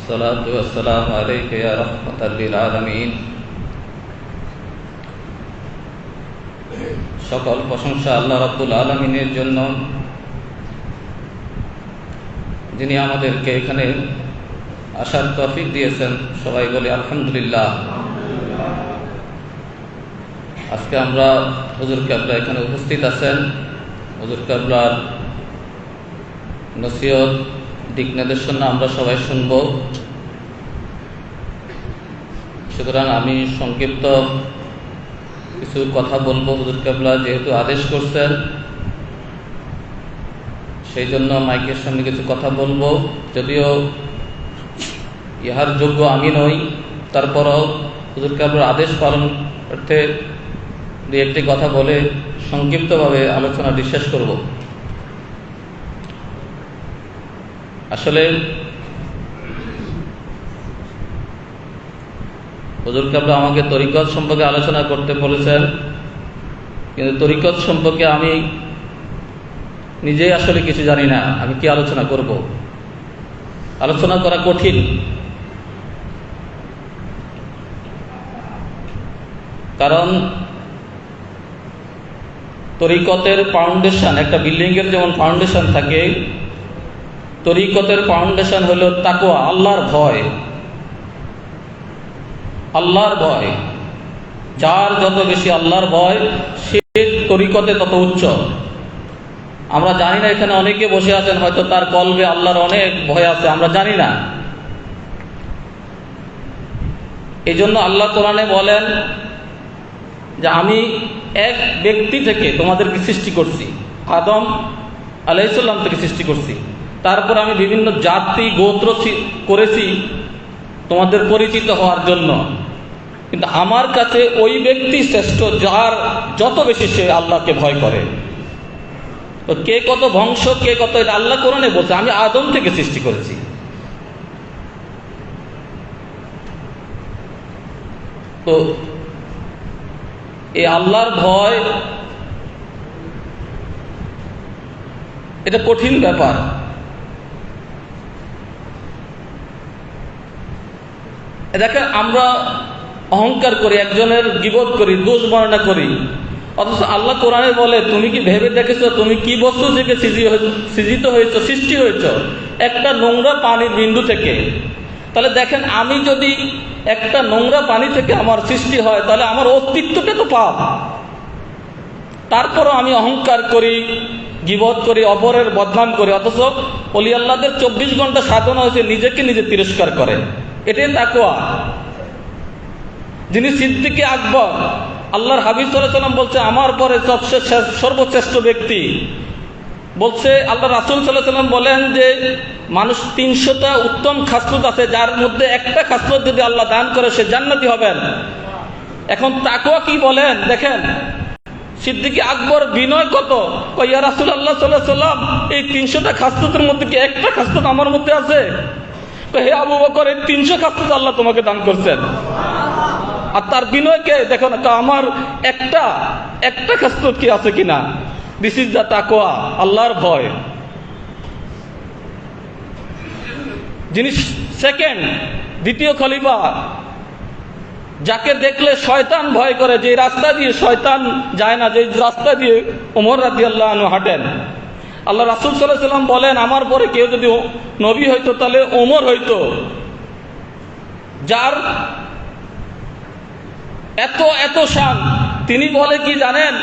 الصلاة والسلام عليك يا رحمة للعالمين সকল প্রশংসা আল্লাহ রাব্বুল আলমিনের জন্য যিনি আমাদেরকে এখানে আসার তফিক দিয়েছেন সবাই বলি আলহামদুলিল্লাহ আজকে আমরা হুজুর কাবলা এখানে উপস্থিত আছেন হুজুর কাবলার নসিহত দিক নির্দেশনা আমরা সবাই শুনব। সুতরাং আমি সংক্ষিপ্ত কিছু কথা বলব হুজুর কাবলা, যেহেতু আদেশ করছেন, সেই জন্য মাইকের সামনে কিছু কথা বলব। যদিও ইহার যোগ্য আমি নই, তারপরও হুজুর কাবলার আদেশ পালন অর্থে দু একটি কথা বলে সংক্ষিপ্তভাবে আলোচনাটি শেষ করব। আসলে হজুর কাবলা আমাকে তরিকত সম্পর্কে আলোচনা করতে বলেছেন, কিন্তু তরিকত সম্পর্কে আমি নিজেই আসলে কিছু জানি না, আমি কি আলোচনা করব? আলোচনা করা কঠিন। কারণ তরিকতের ফাউন্ডেশন একটা বিল্ডিংয়ের যেমন ফাউন্ডেশন থাকে তরিকতের ফাউন্ডেশন হলো তাকুয়া আল্লাহর ভয়। আল্লাহর ভয়। যার যত বেশি আল্লাহর ভয়, সে তরিকতে তত উচ্চ। আমরা জানি না, এখানে অনেকে বসে আছেন, হয়তো তার কলবে আল্লাহর অনেক ভয় আছে, আমরা জানি না। এই জন্য আল্লাহ কোরআনে বলেন যে, আমি এক ব্যক্তি থেকে তোমাদেরকে সৃষ্টি করছি, আদম আলাইসাল্লাম থেকে সৃষ্টি করছি। তারপর আমি বিভিন্ন জাতি, গোত্র করেছি, তোমাদের পরিচিত হওয়ার জন্য। কিন্তু আমার কাছে ওই ব্যক্তি শ্রেষ্ঠ, যার যত বেশি সে আল্লাহকে ভয় করে। তো কে কত বংশ কে কত এটা আল্লাহ কোরআনে বলছে, আমি আদম থেকে সৃষ্টি করেছি। তো এই আল্লাহর ভয়, এটা কঠিন ব্যাপার। দেখেন, আমরা অহংকার করি, একজনের গিবোধ করি, দোষ বর্ণনা করি। অথচ আল্লাহ কোরআনে বলে, তুমি কি ভেবে দেখেছ? তুমি কি বস্তু থেকে সৃজিত হয়েছ, সৃষ্টি হয়েছ? একটা নোংরা পানির বিন্দু থেকে। তাহলে দেখেন, আমি যদি একটা নোংরা পানি থেকে আমার সৃষ্টি হয়, তাহলে আমার অস্তিত্বটা তো পাপ। তারপরও আমি অহংকার করি, গিবত করি, অপরের বদনাম করি। অথচ অলি আল্লাহদের চব্বিশ ঘণ্টা সাধনা হয়েছে, নিজেকে নিজে তিরস্কার করে। এটাই তাকুয়া যিনি সিদ্দিকে আকবর, আল্লাহর হাবিব সাল্লাম বলছে, আমার পরে সবচেয়ে সর্বশ্রেষ্ঠ ব্যক্তি। বলছে, আল্লাহ রাসুল সাল্লাহ সাল্লাম বলেন যে, মানুষ তিনশোটা উত্তম খাসলুত আছে, যার মধ্যে একটা খাসলুত যদি আল্লাহ দান করে, সে জান্নাতি হবেন। এখন তাকুয়া কি বলেন? দেখেন, সিদ্দিকি আকবর বিনয় কত? ইয়া রাসুল আল্লাহ সাল্লাহ সাল্লাম এই তিনশোটা খাসলুতের মধ্যে কি একটা খাসলুত আমার মধ্যে আছে? হে আবু বকর, এই তিনশো খাসলুত আল্লাহ তোমাকে দান করছেন। আর তার বিনয়কে দেখো না আমার একটা একটা খাসলুত কি আছে কিনা? দিস ইজ দ্য তাকোয়া আল্লাহর ভয়। যিনি সেকেন্ড দ্বিতীয় খলিফা, যাকে দেখলে শয়তান ভয় করে, যে রাস্তা দিয়ে শয়তান যায় না, যে রাস্তা দিয়ে ওমর রাজি আল্লাহ হাঁটেন। আল্লাহ রাসুল সাল্লাম বলেন, আমার পরে কেউ যদি নবী হইতো, তাহলে ওমর হইতো। যার এত এত শান, তিনি বলে কি জানেন?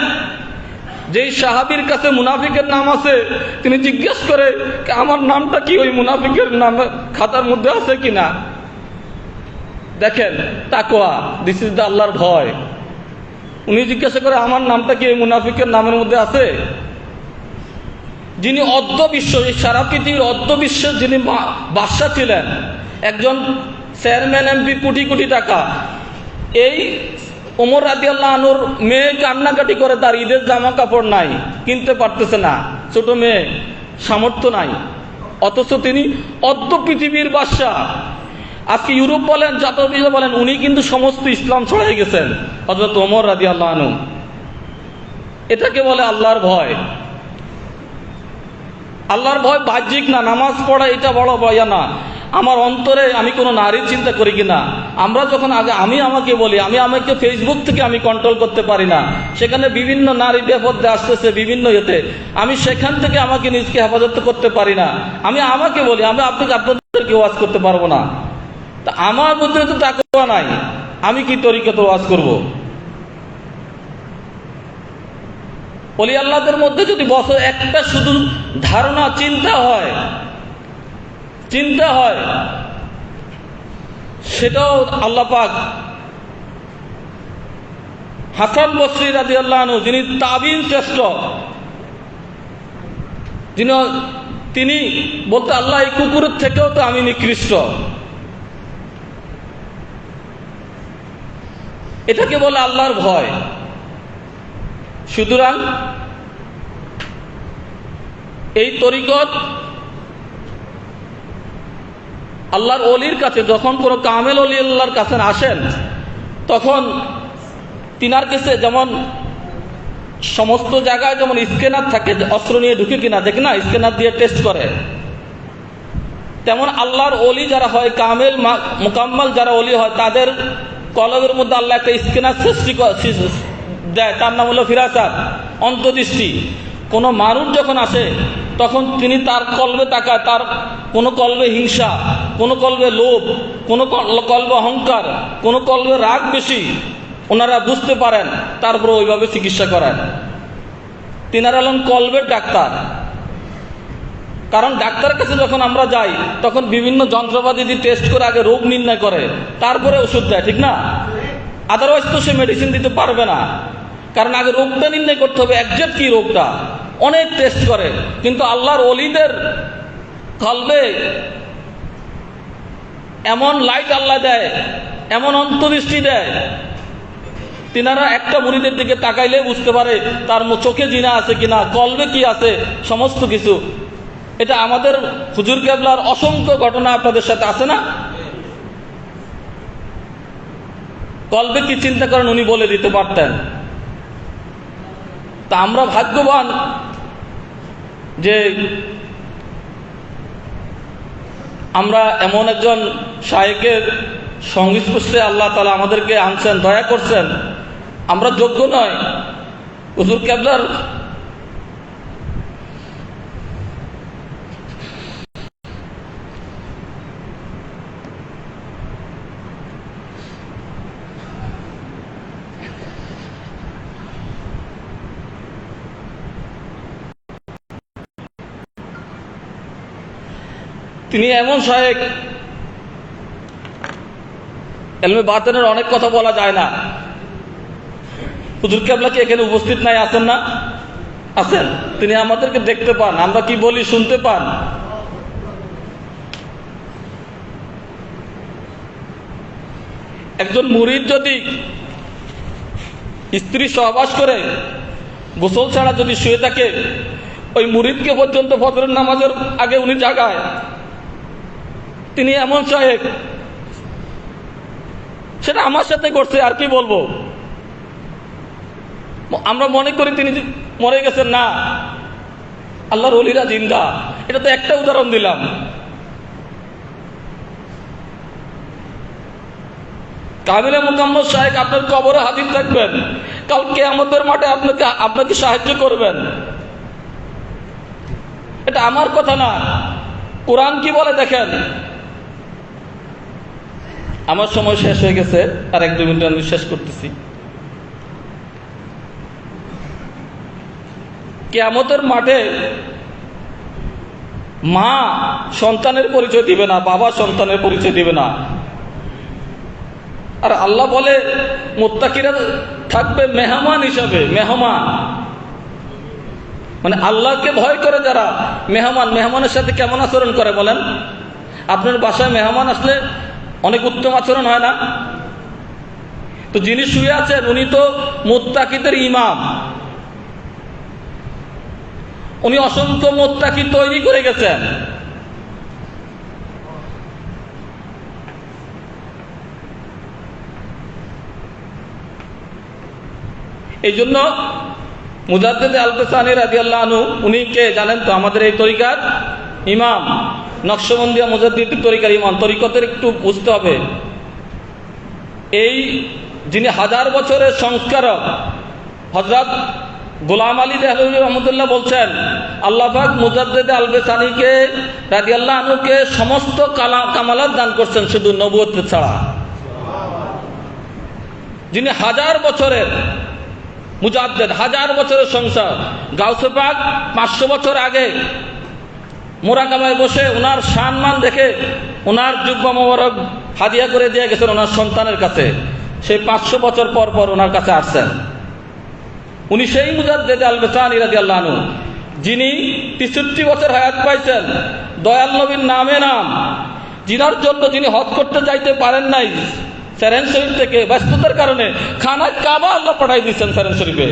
যেই সাহাবির কাছে মুনাফিকের নাম আছে, তিনি জিজ্ঞেস করে আমার নামটা কি? ওই মুনাফিকের নাম খাতার মধ্যে আছে কি না? দেখেন তাকোয়া দিস ইজ দ্য আল্লাহর ভয়। উনি জিজ্ঞাসা করে, আমার নামটা কি? ওই মুনাফিকের নামের মধ্যে আছে? যিনি অর্ধ বিশ্ব সারা পৃথিবীর অর্ধ বিশ্বের যিনি বাদশাহ ছিলেন, একজন চেয়ারম্যান, এমপি, কোটি কোটি টাকা। এই ওমর রাজি আল্লাহ আনুর মেয়ে কান্নাকাটি করে, তার ঈদের জামা কাপড় নাই, কিনতে পারতেছে না। ছোট মেয়ে, সামর্থ্য নাই। অথচ তিনি অর্ধ পৃথিবীর বাদশাহ আজকে ইউরোপ বলেন জাতীয় বলেন, উনি কিন্তু সমস্ত ইসলাম ছড়াই গেছেন অথচ ওমর রাজি আল্লাহ আনু এটাকে বলে আল্লাহর ভয়। আল্লাহর ভয় বাহ্যিক না, নামাজ পড়া এটা বড় ভয় না। আমার অন্তরে আমি কোনো নারীর চিন্তা করি কিনা? আমরা যখন আগে, আমি আমাকে বলি, আমি আমাকে ফেসবুক থেকে আমি কন্ট্রোল করতে পারি না। সেখানে বিভিন্ন নারী বেপদ্দে আসতেছে বিভিন্ন ইয়েতে। আমি সেখান থেকে আমাকে নিজকে হেফাজত করতে পারি না। আমি আমাকে বলি, আমি আপনাকে, আপনাদেরকে ওয়াজ করতে পারব না। তা আমার মধ্যে তো তাকুয়া নাই। আমি কি তরিকাতে ওয়াজ করব? অলি আল্লাহদের মধ্যে যদি বছর একটা শুধু ধারণা, চিন্তা হয় চিন্তা হয়, সেটাও আল্লাহ পাক হাসান বসরি রাজি আল্লাহ যিনি তাবিন শ্রেষ্ঠ, যিনি, তিনি বলতে আল্লাহ এই কুকুরের থেকেও তো আমি নিকৃষ্ট। এটাকে বলে আল্লাহর ভয়। সুতরাং এই তরিকত আল্লাহর অলির কাছে যখন কোনো কামেল অলি আল্লাহর কাছে আসেন, তখন তিনার কাছে যেমন সমস্ত জায়গায় যেমন স্ক্যানার থাকে অস্ত্র নিয়ে ঢুকে কিনা, দেখে না, স্ক্যানার দিয়ে টেস্ট করে। তেমন আল্লাহর অলি যারা হয়, কামেল মোকাম্মল যারা অলি হয়, তাদের কলবের মধ্যে আল্লাহ একটা স্ক্যানার সৃষ্টি দেয়, তার নাম হলো ফিরাসাত অন্তদৃষ্টি কোনো মানুষ যখন আসে, তখন তিনি তার কলবে তাকায়, তার কোনো কলবে হিংসা, কোনো কলবে লোভ, কোনো কল- কলবে অহংকার, কোনো কলবে রাগ বেশি, ওনারা বুঝতে পারেন তারপর ওইভাবে চিকিৎসা করেন তিনারা হলেন কলবের ডাক্তার। কারণ ডাক্তারের কাছে যখন আমরা যাই, তখন বিভিন্ন যন্ত্রপাতি দিয়ে টেস্ট করে আগে রোগ নির্ণয় করে, তারপরে ওষুধ দেয়, ঠিক না? আদারওয়াইজ তো সে মেডিসিন দিতে পারবে না। কারণ আগে রোগটা নির্ণয় করতে হবে একজ্যাক্ট কি রোগটা? অনেক টেস্ট করে, কিন্তু আল্লাহর অলিদের কলবে এমন লাইট আল্লাহ দেয়, এমন অন্তদৃষ্টি দেয়। তিনারা একটা মুড়িদের দিকে তাকাইলে বুঝতে পারে তার চোখে জিনা আছে কিনা, কলবে কি আছে, সমস্ত কিছু। এটা আমাদের হুজুর কেবলার অসংখ্য ঘটনা আপনাদের সাথে আছে না? কলবে কি চিন্তা করেন উনি বলে দিতে পারতেন। তা আমরা ভাগ্যবান যে আমরা এমন একজন শায়েকের সংস্পর্শে আল্লাহ তালা আমাদেরকে আনছেন, দয়া করছেন। আমরা যোগ্য নয়। হুজুর কেবলার তিনি এমন শায়েক, এলমে বাতেনের অনেক কথা বলা যায় না। হুজুর কেবলা কি এখানে উপস্থিত নাই? আছেন না? আছেন। তিনি আমাদেরকে দেখতে পান। আমরা কি বলি, শুনতে পান? একজন মুরিদ যদি স্ত্রী সহবাস করে, গোসল ছাড়া যদি শুয়ে থাকে, ওই মুরিদকে পর্যন্ত ফজরের নামাজের আগে উনি জাগায়। তিনি এমন সাহেব সেটা আমার সাথে করছে, আর কি বলব? আমরা মনে করি তিনি মরে গেছেন, না। আল্লাহর অলিরা জিন্দা। এটা তো একটা উদাহরণ দিলাম। কামিলা মোকাম্মদ সাহেব আপনার কবরে হাজির থাকবেন। কালকে আমাদের মাঠে আপনাকে আপনাকে সাহায্য করবেন। এটা আমার কথা না। কোরআন কি বলে দেখেন? আমার সময় শেষ হয়ে গেছে, আর এক দুই মিনিট আমি শেষ করতেছি। কেয়ামতের মাঠে মা সন্তানের পরিচয় দিবে না, বাবা সন্তানের পরিচয় দিবে না। আর আল্লাহ বলে, মোত্তাকিরা থাকবে মেহমান হিসাবে, মেহমান। মানে আল্লাহকে ভয় করে যারা মেহমান, মেহমানের সাথে কেমন আচরণ করে বলেন? আপনার বাসায় মেহমান আসলে অনেক উত্তম আচরণ হয় না? তো যিনি শুয়ে আছেন, উনি তো মোত্তাকিদের ইমাম। উনি অসংখ্য মোত্তাকি তৈরি করে গেছেন। এই জন্য মুজাদ্দেদ আলপেসানি রাজি আল্লাহ উনি কে জানেন তো? আমাদের এই তরিকার ইমাম। নকশবন্দিয়া মুজাদ্দিদ তরিকার ইমান তরিকতের একটু বুঝতে হবে। এই যিনি হাজার বছরের সংস্কারক হজরত গোলাম আলী দেহলুল রহমতুল্লাহ বলছেন আল্লাহাক মুজাদ্দেদ রাজি আল্লাহ আনুকে সমস্ত কালা, কামালাত দান করছেন শুধু নবুয়ত ছাড়া। যিনি হাজার বছরের মুজাদ্দেদ, হাজার বছরের সংসার, গাউসে পাক পাঁচশো বছর আগে মোরাকাবায় বসে ওনার সম্মান দেখে ওনার যুব্ব মোবারক হাদিয়া করে দিয়ে গেছেন ওনার সন্তানের কাছে। সেই পাঁচশো বছর পর পর ওনার কাছে আসছেন। উনি সেই মুজাদ্দেদ আল বেসান ইরাদি আল্লাহনু যিনি তেষট্টি বছর হায়াত পাইছেন, দয়াল নবীর নামে নাম। যিনার জন্য যিনি হজ করতে যাইতে পারেন নাই, সেরেন শরীফ থেকে ব্যস্ততার কারণে খানা কাবা আল্লাহ পাঠাই দিয়েছেন সেরেন শরীফে।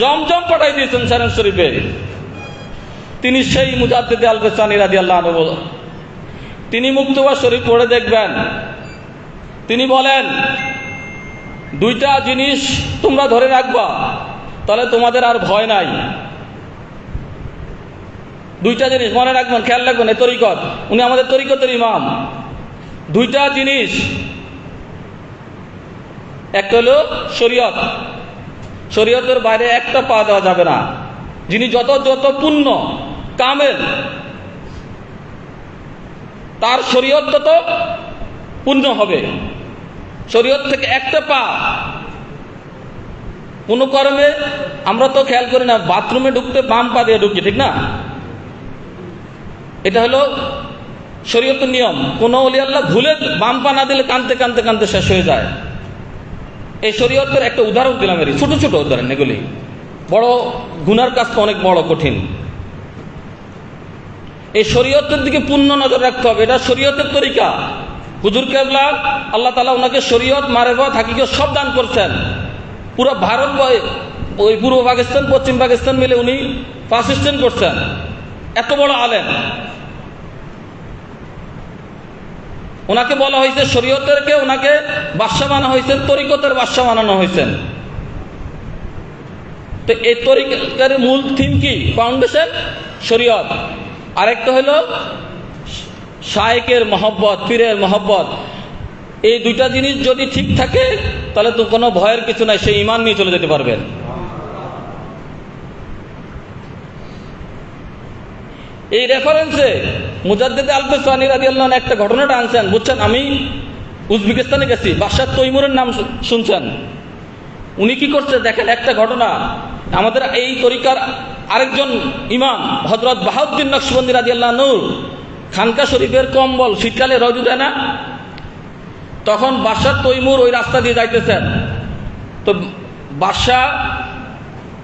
জমজম পাঠাই দিয়েছেন সেরেন শরীফে। তিনি সেই মুজাদ্দেদ আল বেসানি রাজি আল্লাহ তিনি মুক্তবা শরীফ পড়ে দেখবেন। তিনি বলেন, দুইটা জিনিস তোমরা ধরে রাখবা, তাহলে তোমাদের আর ভয় নাই। দুইটা জিনিস মনে রাখবেন, খেয়াল রাখবেন, এ তরিকত। উনি আমাদের তরিকতের ইমাম। দুইটা জিনিস, একটা হলো শরীয়ত। শরীয়তের বাইরে একটা পা দেওয়া যাবে না। যিনি যত যত পুণ্য কামেল। তার শরীয়ত তত পূর্ণ হবে। শরীয়ত থেকে একটা পা। কোনো কর্মে আমরা তো খেয়াল করি না, বাথরুমে ঢুকতে বাম পা দিয়ে ঢুকি, ঠিক না? এটা হলো শরীয়তের নিয়ম। কোনো অলি আল্লাহ ভুলে বাম পা না দিলে কানতে কানতে কানতে শেষ হয়ে যায়। এই শরীয়তের একটা উদাহরণ দিলাম এর ছোট ছোট উদাহরণ এগুলি। বড় গুনার কাজ অনেক বড় কঠিন। এই শরীয়তের দিকে পূর্ণ নজর রাখতে হবে। এটা শরীয়তের তরিকা। হুজুর কেবলা, আল্লাহ তালা ওনাকে শরীয়ত, মারেফত হাকিকে সব দান করছেন। পুরো ভারত ওই পূর্ব পাকিস্তান, পশ্চিম পাকিস্তান মিলে উনি পাসিস্টেন্ট করছেন। এত বড় আলেন ওনাকে বলা হয়েছে শরীয়তেরকে ওনাকে বাদশা বানা হয়েছেন তরিকতের বাদশা বানানো হয়েছেন তো এই তরিকার মূল থিম কি? ফাউন্ডেশন শরীয়ত। আরেকটা হলো শায়েকের মহব্বত, পীরের মহব্বত। এই দুইটা জিনিস যদি ঠিক থাকে, তাহলে তো কোনো ভয়ের কিছু নাই, সে ইমান নিয়ে চলে যেতে পারবেন এই রেফারেন্সে মুজাদ্দেদ আলফেসানি রাজি আল্লাহ একটা ঘটনাটা আনছেন, বুঝছেন? আমি উজবেকিস্তানে গেছি, বাদশাহ তৈমুরের নাম শুনছেন। উনি কি করছে? দেখেন একটা ঘটনা। আমাদের এই তরিকার আরেকজন ইমাম হজরত বাহাউদ্দিন নকশবন্দি রাজি আল্লাহ নূর খানকা শরীফের কম্বল শীতকালে রজু দেয় না? তখন বাদশাহ তৈমুর ওই রাস্তা দিয়ে যাইতেছেন। তো বাদশাহ,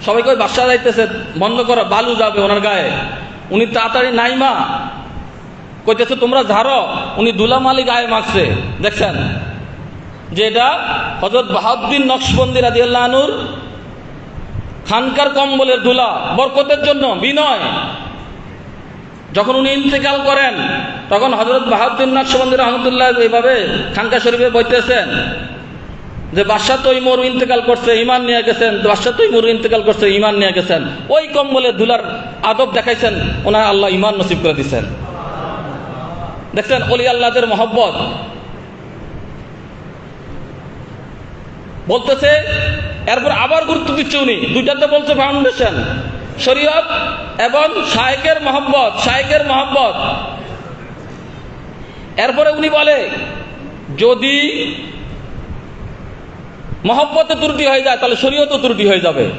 সবাইকে ওই বাদশাহ যাইতেছে, বন্ধ করো, বালু যাবে ওনার গায়ে। উনি তাড়াতাড়ি, নাইমা, কইতেছে, তোমরা ঝাড়ো। উনি দুলামালি গায়ে মাখছে, দেখছেন? যে এটা হজরত বাহাউদ্দিন নকশবন্দি রাজি আল্লাহনুর খানকার কম্বলের ধুলা বরকতের জন্য, বিনয়। যখন উনি ইন্তেকাল করেন, তখন হজরত বাহাউদ্দিন নকশবন্দি রহমতুল্লাহ এইভাবে খানকা শরীফে বইতেছেন যে, বাদশাহ তৈমুর ইন্তেকাল করছে ইমান নিয়ে গেছেন। বাদশাহ তৈমুর ইন্তেকাল করছে ইমান নিয়ে গেছেন। ওই কম্বলের ধুলার আদব দেখাইছেন, ওনার আল্লাহ ইমান নসিব করে দিচ্ছেন দেখছেন, অলি আল্লাহদের মহব্বত। বলতেছে এরপর আবার গুরুত্ব দিচ্ছে উনি। দুইটাতে বলছে ফাউন্ডেশন শরীয়ত এবং শায়েকের মহব্বত শায়েকের মহব্বত। এরপরে উনি বলে, যদি মহব্বতে ত্রুটি হয়ে যায়, তাহলে শরীয়ত ত্রুটি হয়ে যাবে।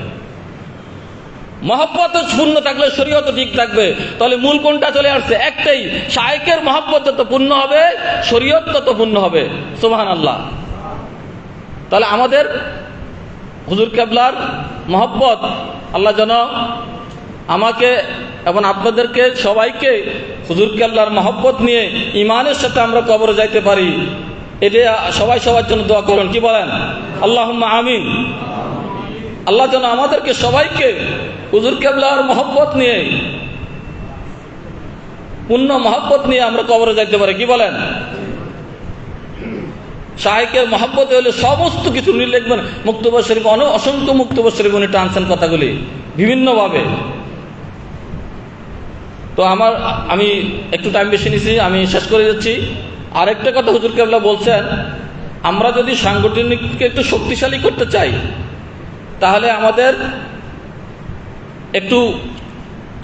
মহব্বত পূর্ণ থাকলে শরীয়ত ঠিক থাকবে। তাহলে মূল কোনটা চলে আসছে? একটাই, শায়েকের মহব্বত যত পূর্ণ হবে, শরীয়ত তত পূর্ণ হবে। সোহান আল্লাহ তাহলে আমাদের হুজুর কেবলার মহব্বত। আল্লাহ যেন আমাকে এবং আপনাদেরকে সবাইকে হুজুর কেবলার মহব্বত নিয়ে ইমানের সাথে আমরা কবরে যাইতে পারি। এটা সবাই সবার জন্য দোয়া করুন কি বলেন? আল্লাহ আমিন। আল্লাহ যেন আমাদেরকে সবাইকে হুজুর কেবলার মহব্বত নিয়ে, পূর্ণ মহব্বত নিয়ে আমরা কবরে যাইতে পারি। কি বলেন? শাহেকের মহব্বত হলে সমস্ত কিছু লিখবেন। মুক্তব শরীফ অনেক অসংখ্য মুক্তব শরীফ উনি টানছেন কথাগুলি বিভিন্নভাবে। তো আমার, আমি একটু টাইম বেশি নিছি, আমি শেষ করে যাচ্ছি। আরেকটা কথা হুজুর কেবলা বলছেন, আমরা যদি সাংগঠনিককে একটু শক্তিশালী করতে চাই, তাহলে আমাদের একটু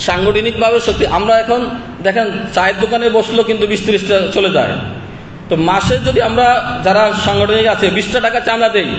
সাংগঠনিকভাবে শক্তি আমরা এখন দেখেন চায়ের দোকানে বসলেও কিন্তু বিশ চলে যায়। তো মাসে যদি আমরা যারা সাংগঠনিক আছে বিশটা টাকা চাঁদা দেই